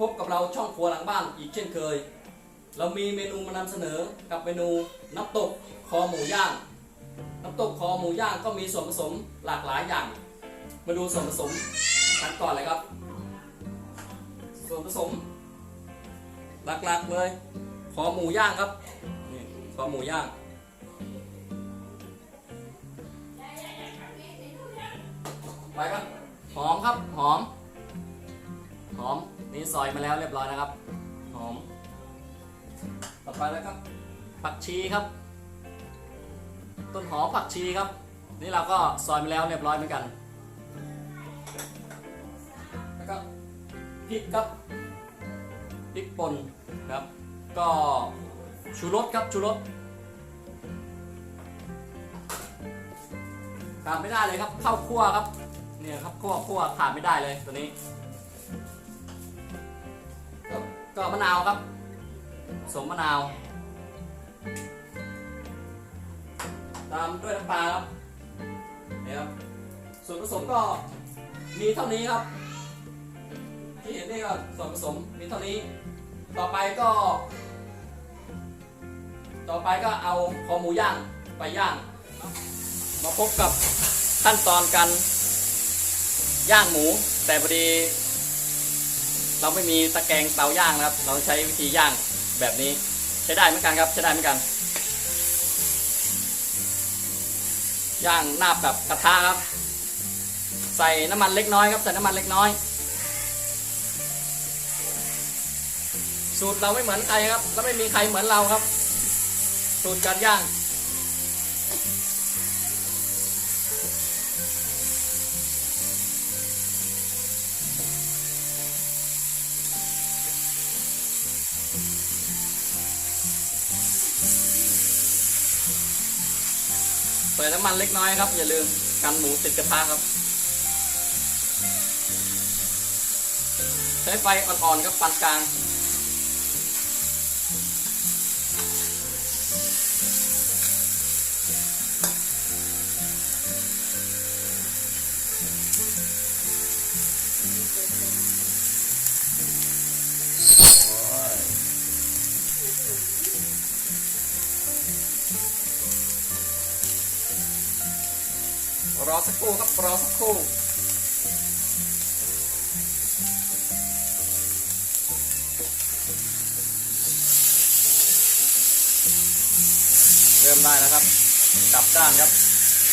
พบกับเราช่องครัวหลังบ้านอีกเช่นเคย เรามีเมนูมานำเสนอกับเมนูน้ำตกคอหมูย่าง น้ำตกคอหมูย่างก็มีส่วนผสมหลากหลายอย่าง มาดูส่วนผสมกันก่อนเลยครับ ส่วนผสม หลักๆเลยคอหมูย่างครับนี่คอหมูย่างไปครับหอมครับหอมหอม นี่ซอยมาแล้วเรียบร้อยนะครับหอมต่อไปแล้วครับผักชีครับ ต้นหอมผักชีครับ นี่เราก็ซอยมาแล้วเรียบร้อยเหมือนกัน แล้วก็พริกครับพริกป่นครับ ก็ชูรสครับชูรสขาดไม่ได้เลยครับข้าวคั่วครับเนี่ยครับคั่วคั่วขาดไม่ได้เลยตัวนี้ ก็มะนาวครับผสมมะนาว ตามด้วยน้ำปลาครับนี่ครับส่วนผสมก็มีเท่านี้ครับ ที่เห็นนี่ก็ส่วนผสมมีเท่านี้ ต่อไปก็ ต่อไปก็เอาคอหมูย่างไปย่าง มาพบกับขั้นตอนการย่างหมูแต่พอดี เราไม่มีตะแกรงเตาย่างนะครับ เราใช้วิธีย่างแบบนี้ใช้ได้เหมือนกันครับ ใช้ได้เหมือนกัน ย่างหน้าแบบกระทะครับ ใส่น้ำมันเล็กน้อยครับ ใส่น้ำมันเล็กน้อย สูตรเราไม่เหมือนใครครับ แล้วไม่มีใครเหมือนเราครับ สูตรการย่าง ใส่น้ำมันเล็กน้อยครับ อย่าลืมกันหมูติดกระทะครับ ใช้ไฟอ่อนๆครับปานกลาง รอสักครู่ครับรอสักครู่เริ่มได้แล้วครับกลับด้านครับ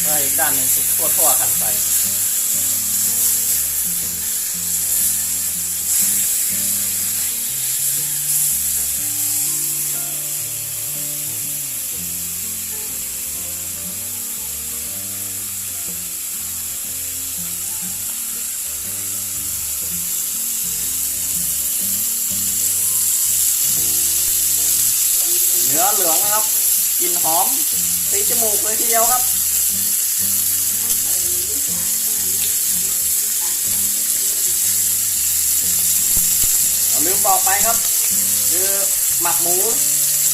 เพื่อให้อีกด้านหนึ่งสุกทั่วทั่วกันไป เนื้อเหลืองนะครับกลิ่นหอมตีจมูกเลยทีเดียวครับลืมบอกไปครับ คือหมักหมู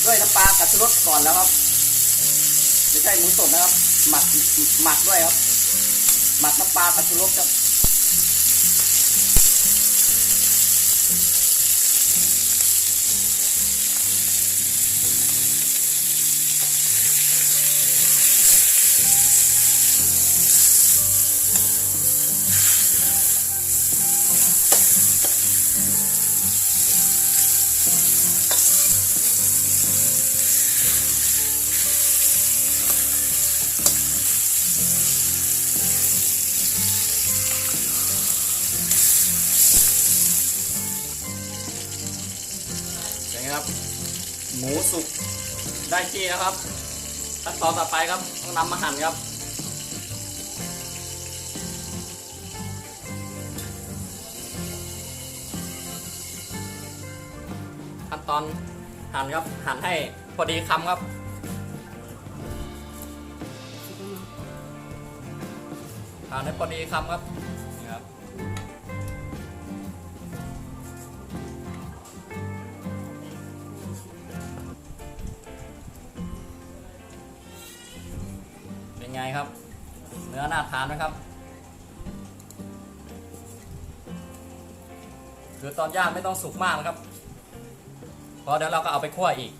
ด้วยน้ำปลากับชูรสก่อนแล้วครับไม่ใช่หมูสดนะครับ หมักหมักด้วยครับ หมักน้ำปลากับชูรสครับ อย่างนี้ครับ หมูสุกได้ที่แล้วครับขั้นตอนต่อไปครับต้องนำมาหั่นครับขั้นตอนหั่นครับหั่นให้พอดีคำครับหั่นให้พอดีคำครับนี่ครับ ตอนย่างไม่ต้องสุกมากนะครับ เพราะเดี๋ยวเราก็เอาไปคั่วอีก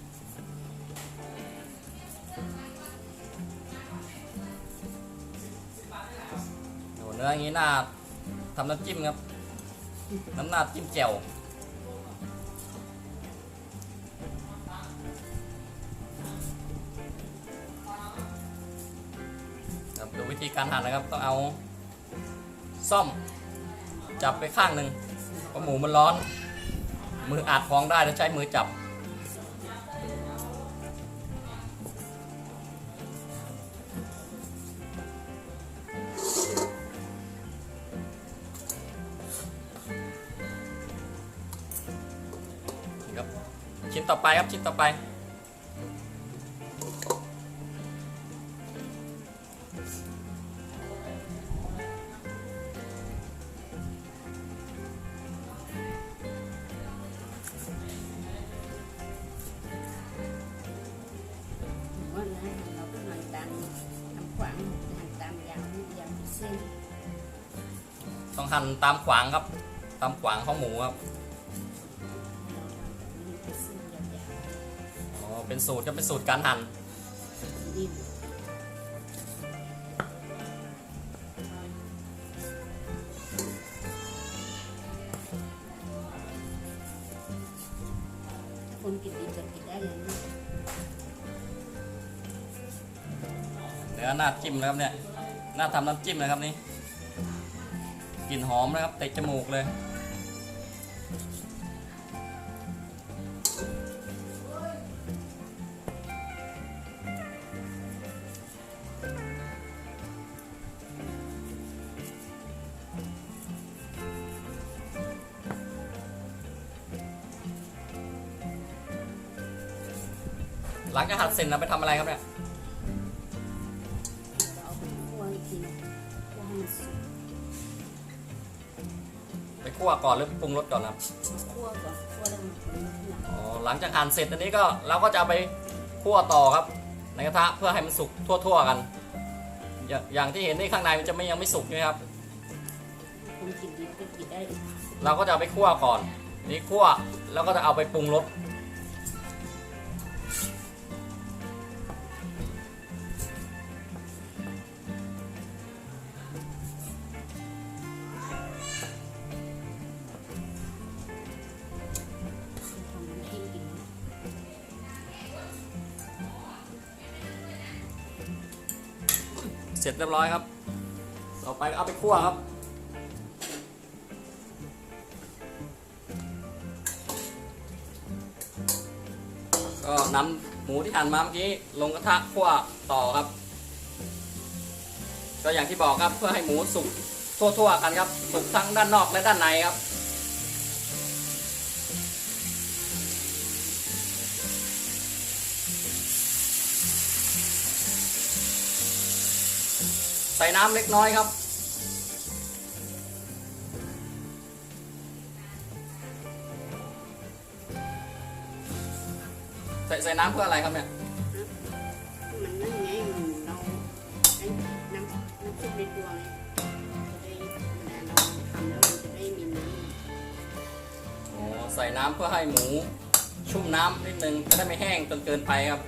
โอ้เนื้ออย่างนี้น่าทำน้ำจิ้มครับ น้ำหน้าจิ้มแจ่วครับดูวิธีการหั่นนะครับ ต้องเอาซ่อมจับไปข้างหนึ่ง หมูมันร้อน มืออาจท้องได้แล้วใช้มือจับครับ ชิ้นต่อไปครับชิ้นต่อไป หั่นตามขวางครับ ตามขวางของหมูครับนี่เป็นเส้นยาวอ๋อเป็นสูตรก็เป็นสูตรการหั่นๆดิ้นคนกินดีก็กินได้เลยนะเนื้อหน้าจิ้มนะครับเนี่ยหน้าทำน้ำจิ้มนะครับนี่ กลิ่นหอมนะครับเตะจมูกเลยหลังจากหั่นเสร็จเราไปทำอะไรครับเนี่ย คั่วก่อนหรือปรุงรสก่อนครับคั่วก่อนคั่วแล้วมันปรุงทีหลังอ๋อหลังจากหั่นเสร็จอันนี้ก็เราก็จะเอาไปคั่วต่อครับ ในกระทะเพื่อให้มันสุกทั่ว ๆ กัน อย่างอย่างที่เห็นนี่ข้างในมันจะไม่ยังไม่สุกใช่ไหมครับคนกินดีก็กินได้เราก็จะเอาไปคั่วก่อน นี่คั่วแล้วก็จะเอาไปปรุงรส เสร็จเรียบร้อยครับ ต่อไปเอาไปคั่วครับ ก็นำหมูที่หั่นมาเมื่อกี้ลงกระทะคั่วต่อครับ ก็อย่างที่บอกครับเพื่อให้หมูสุกทั่วๆกันครับ สุกทั้งด้านนอกและด้านในครับ ใส่น้ำเล็กน้อยครับ ใส่ใส่น้ำเพื่ออะไรครับเนี่ยมันนั่นไงมันเราไอ้น้ำน้ำซุปในตัวไงจะได้เวลาเราทำแล้วมันจะได้มีน้อ๋อใส่น้ำเพื่อให้หมู ชุ่มน้ำนิดนึงจะได้ไม่แห้งจนเกินไปครับ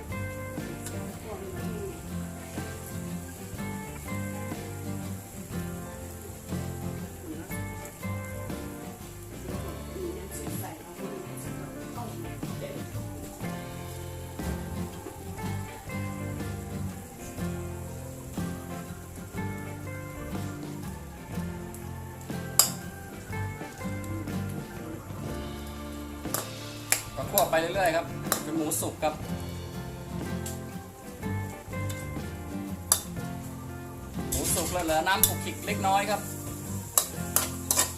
คั่วไปเรื่อยๆครับจนหมูสุกครับหมูสุกแล้วเหลือน้ำขลุกขิกเล็กน้อยครับ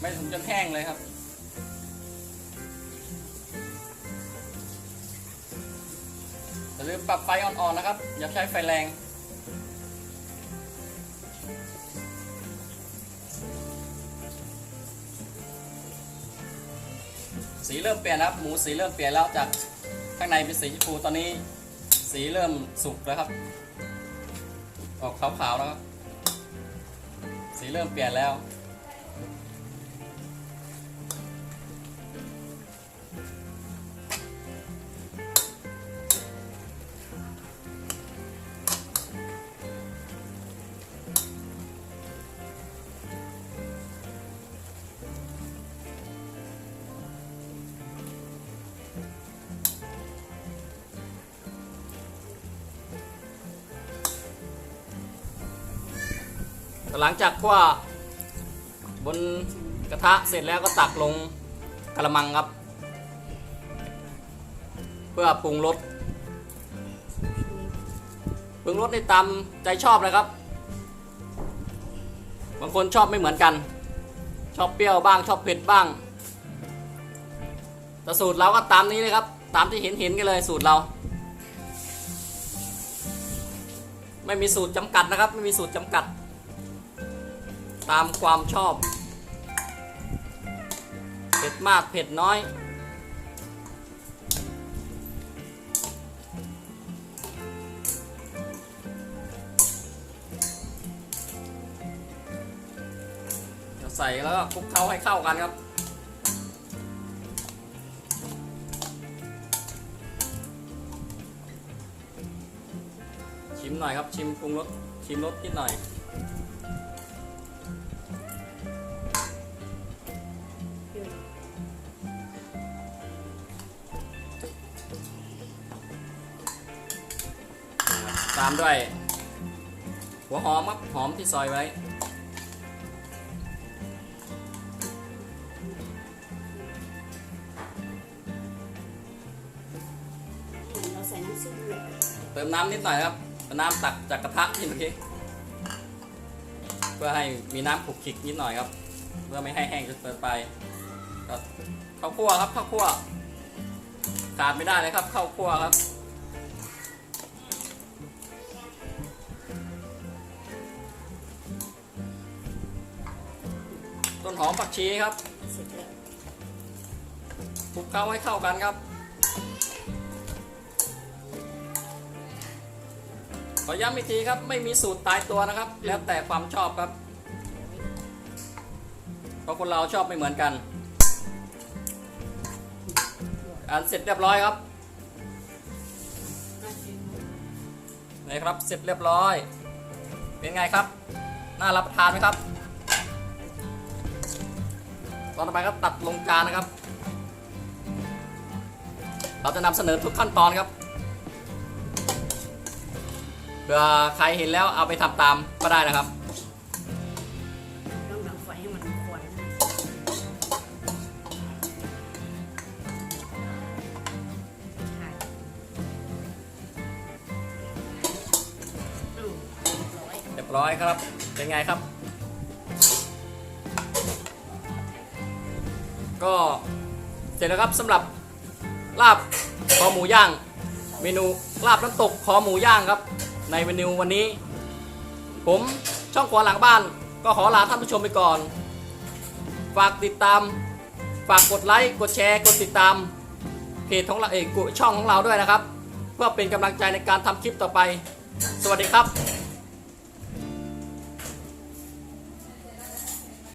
ไม่ถึงจนแห้งเลยครับอย่าลืมปรับไฟอ่อนๆนะครับ อย่าใช้ไฟแรง เริ่มเปลี่ยนแล้วครับหมูสีเริ่มเปลี่ยนแล้วจากข้างในเป็นสีชมพูตอนนี้ สีเริ่มสุกแล้วครับ ออกขาวๆแล้วครับสีเริ่มเปลี่ยนแล้ว หลังจากคั่วบนกระทะเสร็จแล้วก็ตักลงกระมังครับ เพื่อปรุงรสปรุงรสในตามใจชอบเลยครับ บางคนชอบไม่เหมือนกัน ชอบเปรี้ยวบ้างชอบเผ็ดบ้างแต่สูตรเราก็ตามนี้เลยครับ ตามที่เห็นเห็นกันเลยสูตรเรา ไม่มีสูตรจำกัดนะครับ ไม่มีสูตรจำกัด ตามความชอบ เผ็ดมากเผ็ดน้อยใส่แล้วก็คลุกเคล้าให้เข้ากันครับชิมหน่อยครับชิมปรุงรสชิมรสนิดหน่อย ตามด้วย หัวหอมครับหอมที่ซอยไว้ เราใส่น้ำซุปเลยเติมน้ำนิดหน่อยครับเอาน้ำตักจากกระทะที่เมื่อกี้เพื่อให้มีน้ำขลุกขลิกนิดหน่อยครับ เพื่อไม่ให้แห้งจนเกินไปก็ข้าวคั่วครับข้าวคั่วขาดไม่ได้เลยครับข้าวคั่วครับ ต้นหอมผักชีครับคลุกเคล้าให้เข้ากันครับ ขอย้ำอีกทีครับ ไม่มีสูตรตายตัวนะครับ แล้วแต่ความชอบครับ เพราะคนเราชอบไม่เหมือนกัน อันเสร็จเรียบร้อยครับนี่ครับ เสร็จเรียบร้อย เป็นไงครับ น่ารับประทานไหมครับ ตอนต่อไปก็ตัดลงจานนะครับ เราจะนำเสนอทุกขั้นตอนครับเผื่อใครเห็นแล้วเอาไปทำตามก็ได้นะครับต้องดังไฟให้มันควันใช่อืมเรียบร้อยเรียบร้อยครับ เป็นไงครับ ร็จแล้วครับสำหรับลาบคอหมูย่าง เมนูลาบน้ำตกคอหมูย่างครับ ในเมนูวันนี้ ผมช่องครัวหลังบ้าน ก็ขอลาท่านผู้ชมไปก่อน ฝากติดตาม ฝากกดไลค์กดแชร์กดติดตามเพจของเราเอกช่องของเราด้วยนะครับ เพื่อเป็นกำลังใจในการทำคลิปต่อไป สวัสดีครับ